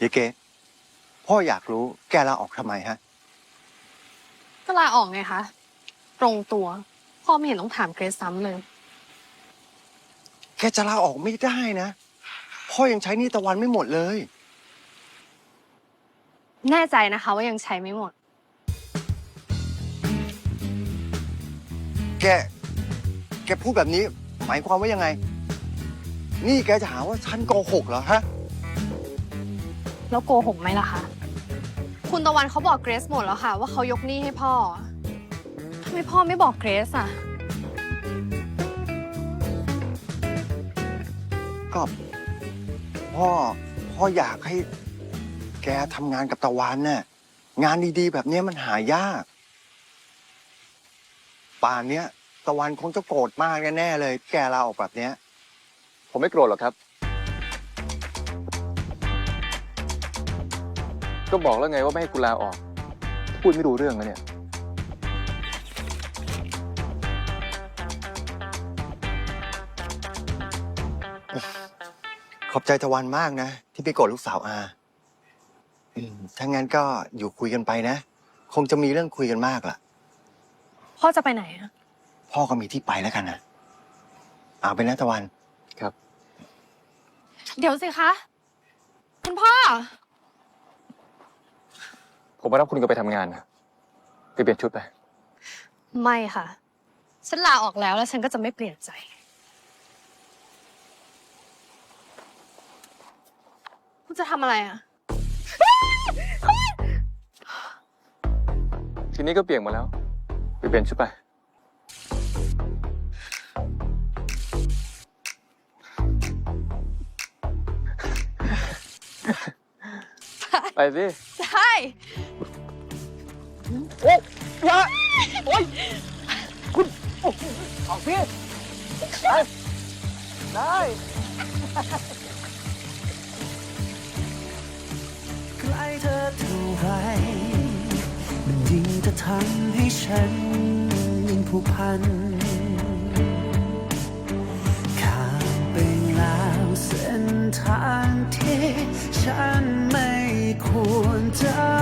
ยายเกดพ่ออยากรู้แกลาออกทำไมฮะ ก็ลาออกไงคะ ตรงตัว พ่อไม่เห็นต้องถามเกรซซ้ำเลย แกจะลาออกไม่ได้นะ พ่อยังใช้หนี่ตะวันไม่หมดเลย แน่ใจนะคะว่ายังใช้ไม่หมด แก แกพูดแบบนี้ หมายความว่ายังไง นี่แกจะหาว่าฉันโกหกเหรอฮะ แล้วโกหกไหมล่ะคะ คุณตะวันเขาบอกเกรซหมดแล้วค่ะ ว่าเขายกหนี้ให้พ่อทำไมพ่อไม่บอกเกรซอะ ก็พ่อพ่ออยากให้แกทำงานกับตะวันน่ะงานดีๆ แบบเนี้ยมันหายาก ป่านเนี้ยตะวันคงจะโกรธมากแน่ๆเลย แกลาออกแบบเนี้ย ผมไม่โกรธหรอกครับ ก็บอกแล้วไงว่าไม่ให้กูลาออก พูดไม่รู้เรื่องแล้วเนี่ย ขอบใจตะวันมากนะ ที่ไปโกรธลูกสาวอาอืมถ้างั้นก็อยู่คุยกันไปนะ คงจะมีเรื่องคุยกันมากล่ะ พ่อจะไปไหนอะพ่อก็มีที่ไปแล้วกันนะเอาไปนะตะวันครับเดี๋ยวสิคะ คุณพ่อ ผมมารับคุณก็ไปทำงานนะไปเปลี่ยนชุดไป ไม่ค่ะ ฉันลาออกแล้วแล้วฉันก็จะไม่เปลี่ยนใจ คุณจะทำอะไรอะ ทีนี้ก็เปลี่ยนหมาแล้ว ไปเปลี่ยนชุดไป ไปสิใช่ใกล้เธอเท่าไรมันยิ่งจะทำให้ฉันยิ่งผูกพันข้ามไปแล้วเส้นทางที่ฉัน time.